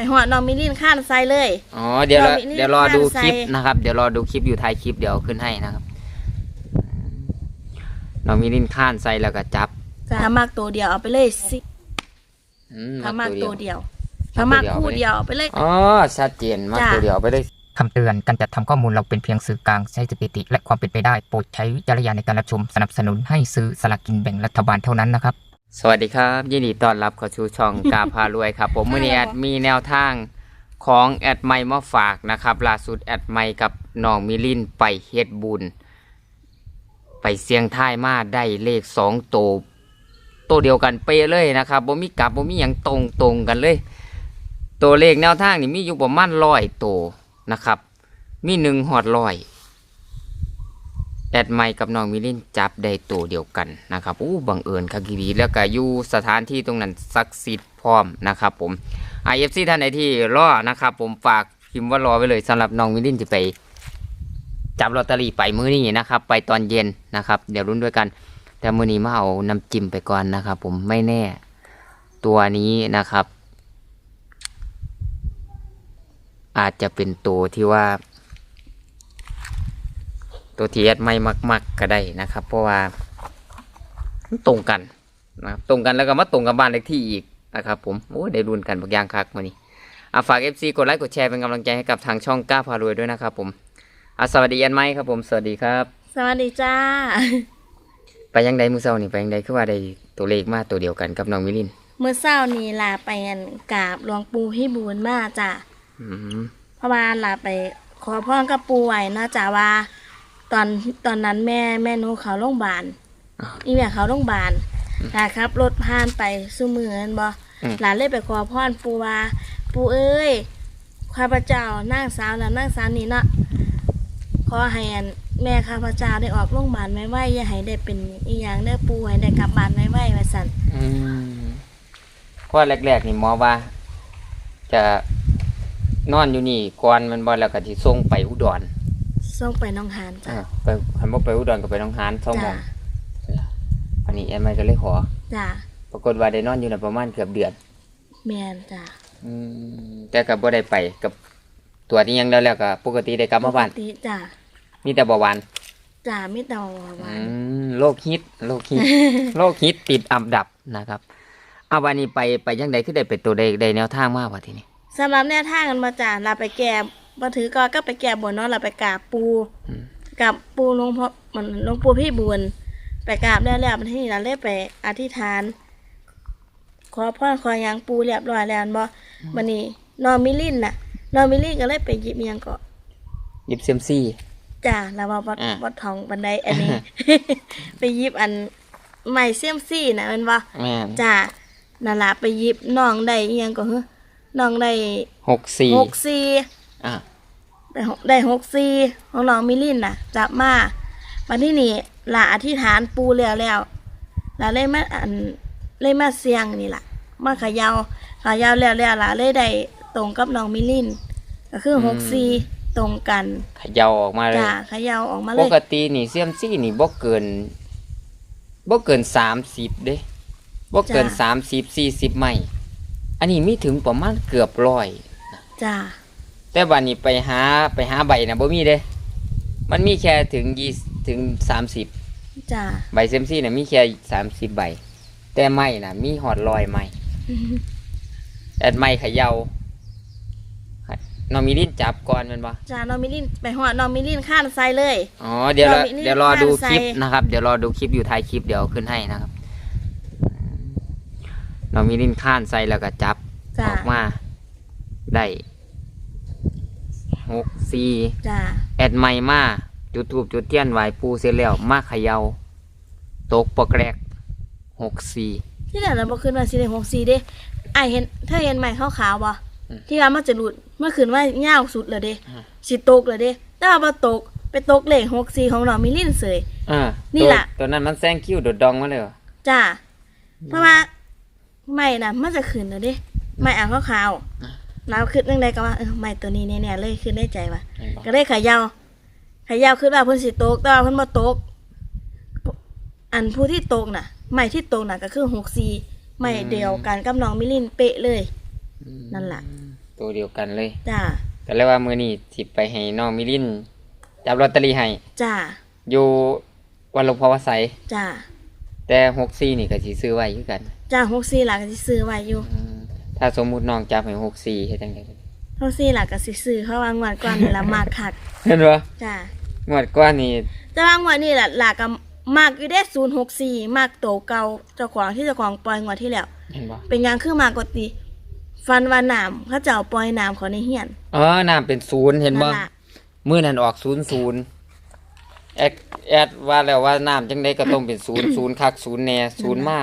ไปหอดน้องมิลินข้านไซเลย อ๋อเดี๋ยวรอเรามีนี่เดี๋ยวรอดูข้างคลิปไซนะครับ เดี๋ยวรอดูคลิปอยู่ท้ายคลิปเดี๋ยวขึ้นให้นะครับน้องมิลินข้านใส่แล้วก็จับถ้ามากตัวเดียวเอาไปเลยสิอืมถ้ามากเดีตัยววเดียวเอาถ้ามากตัวคู่เดีเดียยววเอาไปเลยอ๋อชัดเจนมากจ้ะตัวเดียวเอาไปได้คำเตือนการจัดทำข้อมูลเราเป็นเพียงสื่อกลางใช้สถิติ และความเป็นไปได้ โปรดใช้วิจารณญาณในการรับชมสนับสนุนให้ซื้อสลากกินแบ่งรัฐบาลเท่านั้นนะครับ สวัสดีครับยินดีต้อนรับเข้าสู่ช่องกาพารวยครับ ผมมื่อนี้แอดมีแนวทางของแอดไมมาฝากนะครับล่าสุดแอดไมกับน้องมิลินไปเฮ็ดบุญ ไปเสียงท้ายมาได้เลขสองโตวตัวเดียวกันเป๊ะเลยนะครับบ่มีกลับบ่มีหยังตรงตรงกันเลย ตัวเลขแนวทางนี่มีอยู่ประมาณร้อยตัวนะครับ มีหนึ่งหอดร้อย แอดไมค์กับน้องมิลินจับได้ตัวเดียวกันนะครับอู้บังเอิญครับกีดีแล้วก็อยู่สถานที่ตรงนั้นศักดิ์สิทธิ์พร้อมนะครับผมไอเอฟซีท่านใดที่รอนะครับผมฝากพิมพ์ว่ารอไว้เลยสำหรับน้องมิลินจะไป จับลอตเตอรี่ไปมื้อนี้นะครับ ไปตอนเย็นนะครับ เดี๋ยวรุ้นด้วยกัน แต่มื้อนี้มาเอาน้ำจิ้มไปก่อนนะครับ ผมไม่แน่ตัวนี้นะครับ อาจจะเป็นตัวที่ว่า ตัวทีเอสไม่มักๆก็ได้นะครับ เพราะว่ามันตรงกันนะครับตรงกันแล้วก็มาตรงกับบ้านเลขที่อีกนะครับผมโอ้ยได้รุนกันบางอย่างคักมานี่อาฝาก FC กดไลค์กดแชร์เป็นกำลังใจให้กับทางช่องก้าพารวยด้วยนะครับผมอาสวัสดีแอนไมค์ครับผมสวัสดีครับ สวัสดีจ้า ไปยังใดมือเศร้านี่ไปยังใดคือว่าได้ตัวเลขมาตัวเดียวกันกับน้องมิลินเมื่อเช้านี้ลาไปอันกราบหลวงปู่พี่บูนมาจ้ะอืมเพราะว่าลาไปขอพรกับปู่ไว้นะจ้ะว่า ตอนตอนนั้นแม่แม่หนูเขาโรงพยาบาลอีแม่เขาโรงพยาบาลนะครับรถผ่านไปสู้มือนั่นบ่หลานเลยไปขอพรปู่ว่าปู่เอ้ยข้าพเจ้านางสาวนะนางสาวนี่เนาะขอให้อันแม่ข้าพเจ้าได้ออกโรงพยาบาลไว้ไว้อย่าให้ได้เป็นอีหยังได้อปู่ให้ได้กลับบ้านไว้ไว้ว่าซั่นอืมเพราะว่าแรกๆนี่หมอว่า จะนอนอยู่นี่ก่อนแมันบ่แล้วก็สิส่งไปอุดร ส่งไปหน้องหานจ้ะอ่าไปคันบ่ไปอุดรก็ไปหน้องหานสองหมจ้ะองอันนี้แอนไมค์ก็เลยขอ จ้ะปรากฏว่าได้นอนอยู่น่ะประมาณเกือบเดือนแม่นจ้ะอืมแต่ก็บ่ได้ไปกับตัวจนี้ยังแล้วแล้วก็ปกติได้กลับมาบ้านปกติจ้ะมีแต่เบาหวาน จ้ะมิตรวาอืนมโรคฮิตโรคฮิต โรคฮิตติดอันดับนะครับเอาวันนี้ไปไปยังไดคือได้เป็นตัวได้ได้แนวทางมากว่าทีนี้สำหรับแนวทางกันมาจ้ะเราไปแก่ มาถือก็ก็ไปแก่บนเนาะเราไปกราบปูอืมกับปูหลวงพ่อมันหลวงปู่พี่บุญไปกราบแล้วแล้วมาที่นี่เราเลยไปอธิษฐาน ขอพรขอหยังปูเรียบร้อยแล้วบ่วันนี้นอนมิลินน่ะนอนมิลินก็เลยไปหยิบอิหยังก็ยิบเซยมซี่จ้าแล้วว่าวัดอ่าวัดทองบันไดอันนี้ ไปหยิบอันใหม่เซียมซี่นะแมันว่าแม่นจ้านั่นล่ะไปหยิบน้องได้อิหยังก็เฮ้น้องได้หกสี่หกสี่อะ ได้หกได้หกสี่ของน้องมิลินน่ะ จับมาวันที่นี่ล่ะอธิษฐานปูแล้วแล้วล่ะเลยมาอันเลยมาเสียงนี่ล่ะมาเขยาเขยาแล้วแล้วล่ะเลยได้ตรงกับน้องมิลินก็คือหกสี่ตรงกันเขย่าออกมาเลยจ้าเขยาออกมาเลปยกตินี่เซียมซี่นี่บ่เกินบ่เกินสามสิบเด้บ่เกินจ้ะสามสิบสี่สิบไม่ อันนี้มีถึงประมาณเกือบร้อยจ้า แต่วันนี้ไปหาไปหาใบนะบ่มีเด้ มันมีแค่ถึงยี่ถึงสามสิบจ้าใบเซยมซี่นะมีแค่สามสิบใบ แต่ไม่นะมีหอดลอยไม่แอดไม่เขยาน้องมีลิ้นจับก่อนแมันบ่จ้าน้องมิลินไปหอดน้องมิลินข้านไซเลยอ๋อเดี๋ยวรอน้องมิลิ้นเดี๋ยวรอดูคลิปข้างซ้ายนะครับ เดี๋ยวรอดูคลิปอยู่ท้ายคลิปเดี๋ยวขึ้นให้นะครับน้องมีลิ้นข้านใส่แล้วก็จับจ้าออกมาได้ หกสี่จ้าแอดไม่มาจุดทูบจุดเทียนไหวปูเสร็จแล้วมาเขยาตกปอกแรกหกสี่ ที่เหลือเราบอกขึ้นมาสี่เดหกสี่เด้ไอายเห็นถ้าเห็นใหม่ขาวๆบ่อืมที่ว่ามันจะหลุดเมื่อคืนว่าเง่าวสุดเลยเด้อืม สิตกเลยเด้แต่ว่าบ่ตกไปตกเลขหกสี่ของน้องมิลินเสย อ่านี่ตัวล่ะ ตัวนั้นมันแซงคิ้วโดดดองมาเลยเหรอจ้าเพราะว่าไม่นะมันจะขึ้นเลยเด้ไม่อ่างขาวๆ แล้วขึ้นเรื่องใดก็ว่าเออไม่ตัวนี้แน่ๆเลยขึ้นได้ใจว่ะเห็นปะก็เลยขายาวขายาวขึ้นว่าเพิ่นสิตกแต่ว่าเพิ่นบ่ตกอันผู้ที่ตกน่ะ ไม้ที่ตกน่ะก็คือหกสี่ไม้เดียวกันกับน้องมิลินเป๊ะเลย นั่นล่ะปตัวเดียวกันเลยจ้าก็เลยว่ามื้อนี้สิไปให้น้องมิลินจับลอตเตอรี่ให้จ้าอยู่วันหลวงพ่อวสัยจ้าแต่64นี่ก็สิซื้อไว้คือกันจ้าหกสี่หลักก็สิซื้อไว้อยู่อืม ถ้าสมมุติน้องจับให้64เฮ็ดจังได๋หกสี่หลักก็สิซื้อเขาวางงวดก่อนนี่ละมากคักเห็นบ่จ้างวดก่อนนี่แต่ว่างวดนี่แหละหลักก็มากอยู่ได้ศูนย์หกสี่มากโตเก่าเจ้าของที่เจ้าของปล่อยงวดที่แล้วเห็นบ่เป็นหยังคือมากกว่าติฟันว่าน้ำเขาเจ้าปล่อยน้ำเขาในเฮียนเออน้ำเป็นศูนย์เห็นบ่นั่นล่ะมื้อนั้นออก00แอดแอดว่าแล้วว่าน้ำจังได๋ก็ต้องเป็นศูนย์ศูนย์คักศูนย์แน่ศูนย์มา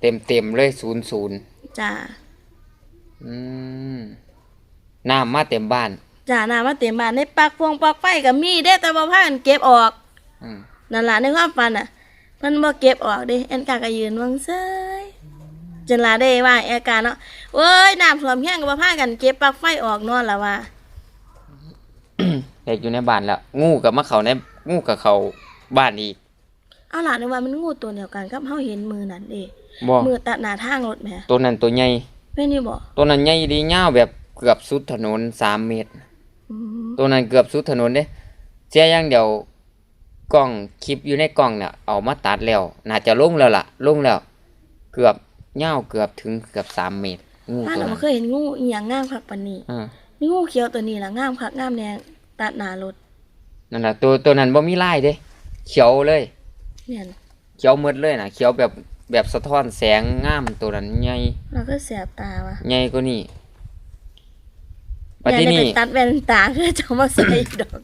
เต็มๆเลย00จ้า อืมน้ำมาเต็มบ้าน จ้าน้ำมาเต็มบ้านในปลักพวงปลักไฟก็มีได้แต่บ่พากันเก็บออกอืมนั่นล่ะในความฝันอะเพิ่นบ่เก็บออกเด้แอนกาก็ยืนวางเซยจนลาได้ว่าแอนกาเนาะเอ้ยน้ำท่วมเฮียงก็บ่พากันเก็บปลั๊กไฟออกนอนแล้วว่า เด็กอยู่ในบ้านแล้ว งูกับมาเขาในงูกับเขาบ้านอีกเอาล่ะในว่ามันงูตัวเดียวกันกับเฮาเห็นมือนั่นเด้บ่มือตัดหน้าทางรถแหมตัวนั้นตัวใหญ่ เป็นนี่บ่ตัวนั้นใหญ่ดียาวแบบเกือบสุดถนนสามเมตร อืมตัวนั้นเกือบสุดถนนเด้เสียอย่างเดียวกล้องคลิปอยู่ในกล้องเนี่ยเอามาตัดแล้ว น่าจะลงแล้วล่ะลงแล้ว เกือบยาวเกือบถึงเกือบสามเมตรงูถ้าตัวเรานั้บ่นเคยเห็นงูอีหยังงามคักปานนี้อ่ามีงูเขียวตัวนี้ล่ะงามคักงามแดงตัดหน้ารถนั่นน่ะตัวตัวนั้นบ่มีลายเด้เขียวเลยเนี่ยเขียวหมดเลยน่ะเขียวแบบ แบบสะท้อนแสงงามตัวนั้นใหญ่เราก็แสบตาว่ะใหญ่กว่านี้ปัจอยากจุได้นี้ไปตัดแว่นตาเพื่อจะเอามาใส่ดอก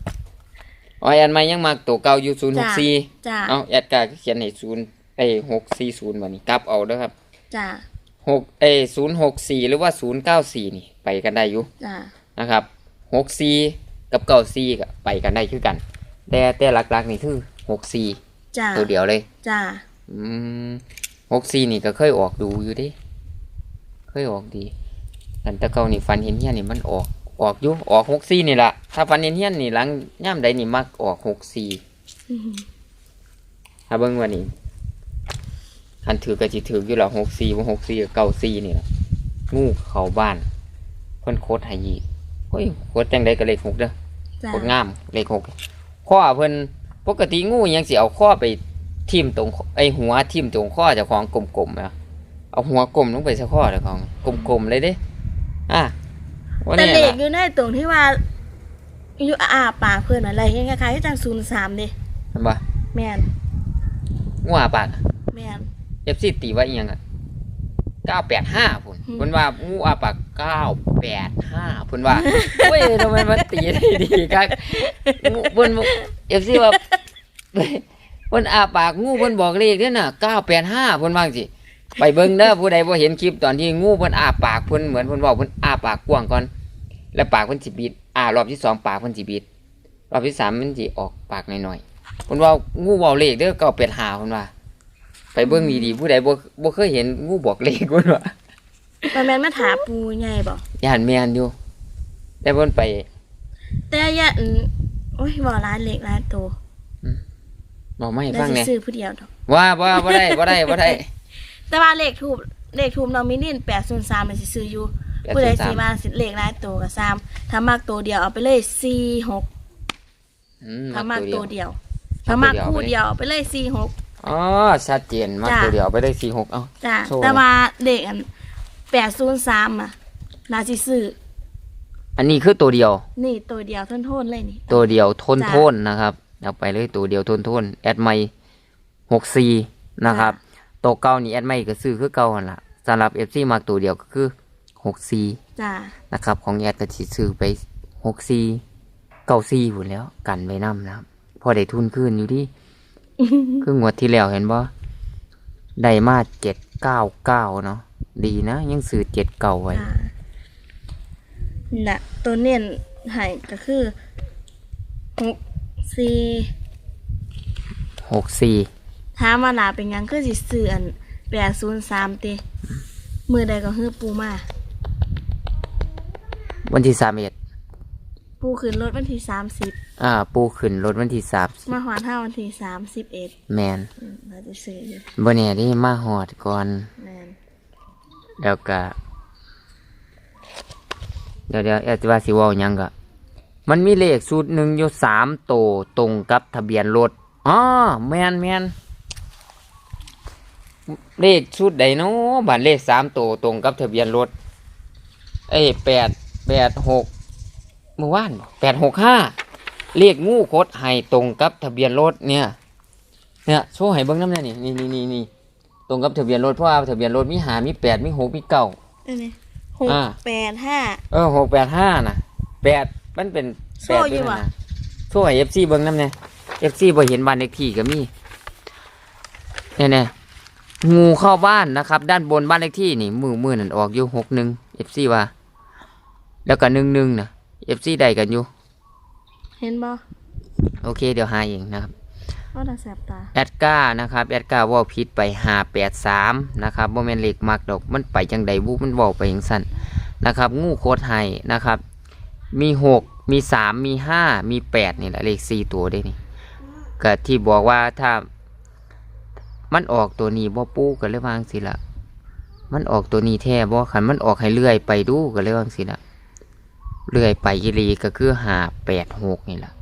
อ๋อแอนไม่ยังมักตัวเก่าอยู่ศูนย์หจ้ากสี่จ้าเอาแอดกาเขียนให้ศูนย์ไอ้หกสี่ศูนย์วันนี้กลับเอาเด้อครับจ้าหกไอ้ศูนย์หกสี่หรือว่าศูนย์เก้าสี่นี่ ไปกันได้อยู่จ้านะครับหกสี่กับเก้าสี่ก็ไปกันได้คือกัน แต่แต่หลักๆนี่คือหกสี่จ้าตัวเดียวเลย จ้าอืม หกสี่นี่ก็เคยออกดูอยู่เดิเคยออกดีแต่แตะเก่านี่ฟันเห็นเฮียนนี่มันออกออกอยู่ออกหกสี่นี่ละถ้าฟันเห็นเฮียนนี่หลังย่ำใดนี่มักออกหกสี่อืมถ้าเบิ่งว่านี่คันถือก็สิถืออยู่ละหกสี่บ่หกสี่กับเก้าสี่นี่ล่ะงูเข้าบ้านเพิ่นโคตรให้ยีกโอ้ยโคตรจังไดก็เลขหกเด้อจ้าโคตรงามเลขหกข้อเพิ่นปกติงูยังสิเอาข้อไป ทิ่มตรงไอหัวทิ่มตรงข้อเจ้าของกลมๆนะเอาหัวกลมลงไปใส่ข้อเจ้าของกลมๆเลยเด้อะว่าแต่เนี่ยเด็กล่ะอยู่ในตรงที่ว่า อยู่อาปากเพื่อนอะไรคล้ายๆจังศูนย์สามเด้เห็นบ่แมนงูอาปากแมน เอฟซีตีว่าอีหยังอะเก้าแปดห้าพุ่นอืมเพิ่นว่างูอาปากเก้าแปดห้าเพิ่นว่าเว้ยทำไมมันตีได้ดีครับงูเพิ่นเอฟซีว่า เพิ่นอาปากงูเพิ่นบอกเลขเด้อน่ะเก้าแปดห้าเพิ่นว่าจังสิไปเบิ่งเด้อผู้ใดบ่เห็นคลิปตอนที่งูเพิ่นอาปากเพิ่นเหมือนเพิ่นบอกเพิ่นอาปากกว้างก่อน แล้วปากเพิ่นสิบิดอ่ารอบที่สองปากเพิ่นสิบิดรอบที่สามมันสิออกปากหน่อยๆเพิ่นว่างูเว้าเลขเด้อเก้าแปดห้าเพิ่นว่า ไปเบิ่งดีๆผู้ใดบ่บ่เคยเห็นงูบอกเลขเพิ่นว่ามันแมนมาถาปูใหญ่บ่ย่านแม่นอยู่แต่เพิ่นไป แต่อย่าอืมโอ้ยบ่ร้านเล็กร้านโต บอกมาให้แล้วฟังสิแหน่ซื้อผู้เดียวดอก ว่าว่าบ่ได้บ่ได้บ่ได้ แต่ว่าเลขทูบเลขทูบน้องมินิน803มันสิซื้ออยู่803 ผู้ใดสิมาสิเลขร้านโตก็ซ้ำถ้ามากตัวเดียวเอาไปเลย46อืมถ้ามากตัวเดียวเดียวถ้ามากคู่เดียวเอาไปเลย46อ๋อชัดเจนมากจ้ะ ตัวเดียวไปได้46เอ้า จ้าโชว์ แต่ว่าเลขอัน803อะน่าสิซื้ออันนี้คือตัวเดียว นี่ตัวเดียวทนโทนๆเลยนี่ ตัวเดียวทนจ้ะโทนนะครับ เอาไปเลยตัวเดียวทนโทนแอดไม64นะครับตัวเก่านี่แอดไมก็ซื้อคือเก่าหั่นล่ะสำหรับ FC มักตัวเดียวก็คือ64จ้านะครับ ของแอดก็สิซื้อไป64 94พุ่นแล้ว กันไว้นํนะครับพอได้ทุนคืนอยู่ดิคืองวดที่แล้วเห็นบ่ได้มา799เนาะดีนะ ยังซื้อ79ไว้จ้าน่ะตัวเน้นให้ก็คือ 6 4 64ถามว่าหลาเป็นหยังคือสิซื้ออัน803ติมือใดก็ฮือปูมา วันที่31ปูขึ้นรถวันที่30อ่า ปูขึ้นรถวันที่30มาหวานเท่าวันที่31แมนอืมเราจะซื้ออยู่บ่แน่ที่มาหอดก่อน แม่นแล้วก็เดี๋ยวเดี๋ยวแอดว่าสิเว่าหยังกะ มันมีเลขสูตรหนึ่งอยู่สามโตวตรงกับทะเบียนรถอ๋อแมนแมนเลขชุดใดเนาะบัตรเลขสามโตวตรงกับทะเบียนรถ เอ้ยแปดแปดหกเมื่อวานแปดหกห้าเลขงูคดให้ตรงกับทะเบียนรถเนี่ย เนี่ยโชว์ให้เบิ้งน้ำเนี่ยนี่นี่นี่นี่นี่ตรงกับทะเบียนรถเพราะว่าทะเบียนรถมีหามีแปดมีหกมีเก้าอันนี้หกอ่าแปดห้าเออหกแปดห้าน่ะแปด มันเป็นโชแปดว์อยู่ด้วยว่ะนะโชว์ให้เอฟซีเบิ้งน้ำเนี่ยเอฟซีบ่เห็นบ้านเลขที่ก็มีเนี่ยเนี่ยงูเข้าบ้านนะครับ ด้านบนบ้านเลขที่นี่ มือมือนั่นออกอยู่หกหนึ่งเอฟซีว่า แล้วก็หนึ่งหนึ่งนะเอฟซีได้กันอยู่ เห็นบ่โอเค เดี๋ยวหาเองนะครับว่าตาแสบตา แอดก้านะครับแอดก้าเว่าผิดไปหาแปดสามนะครับโมเมนเลขมักดอกมันไปจังใดบุมันเว่าไปอย่างสั้นนะครับ งูโคตรไฮนะครับ มีหกมีสามมีห้ามีแปดนี่แหละเลขสี่ตัวได้นี่ก็ที่บอกว่าถ้า มันออกตัวนี้บ่ปูก็เลยวาจั่งสิละมันออกตัวนี้แท้บ่ขันมันออกให้เลื่อยไปดูก็เลยวาจั่งสิละเลื่อยไปยีรีก็คือหาแปดหกนี่แหละ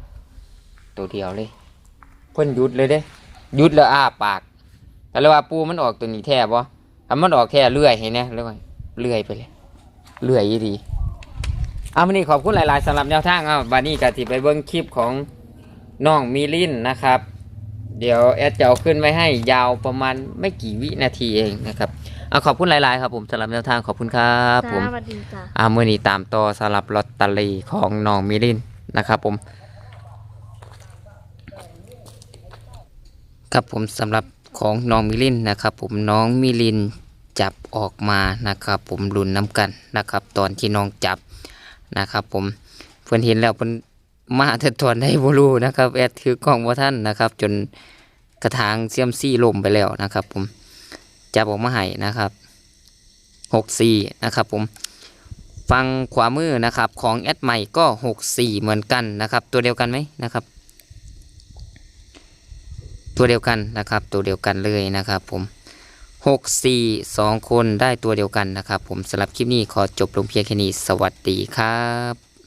ตัวเดียวเลยเพิ่นหยุดเลยเด้หยุดแล้วอ้าปากแต่เลยว่าปูมันออกตัวนี้แท้บ่ถ้ามันออกแท้เลื่อยให้แน่เลยว่าเลื่อยไปเลยเลื่อยยี่ดี เอาวันนี้ขอบคุณหลาย ๆสำหรับแนวทางเอาบานี้ก็สิไปเบิ่งคลิปของน้องมีลินนะครับ เดี๋ยวแอดจะเอาขึ้นไว้ให้ยาวประมาณไม่กี่วินาทีเองนะครับเอาขอบคุณหลาย ๆ ครับผมสำหรับแนวทางขอบคุณครับผมจ้าสวัสดีจ้าอามื่อนี้ตามต่อสำหรับลอตเตอรี่ของน้องมิลินนะครับผม ครับผมสำหรับของน้องมิลินนะครับ ผมน้องมิลินจับออกมานะครับ ผมลุ้นน้ำกันนะครับ ตอนที่น้องจับ นะครับ ผมเพื่อนเห็นแล้วเพื่อนมาเถิดถอนได้บรูนะครับแอดถือกล้องว่าท่านนะครับ จนกระถางเซียมซี่ลมไปแล้วนะครับ ผมจับออกมาให้นะครับหกสี่นะครับผมฟังขวามือนะครับของแอดใหม่ก็64เหมือนกันนะครับ ตัวเดียวกันไหมนะครับ ตัวเดียวกันนะครับ ตัวเดียวกันเลยนะครับ ผม 64 2 คนได้ตัวเดียวกันนะครับ ผมสำหรับคลิปนี้ขอจบลงเพียงแค่นี้ สวัสดีครับ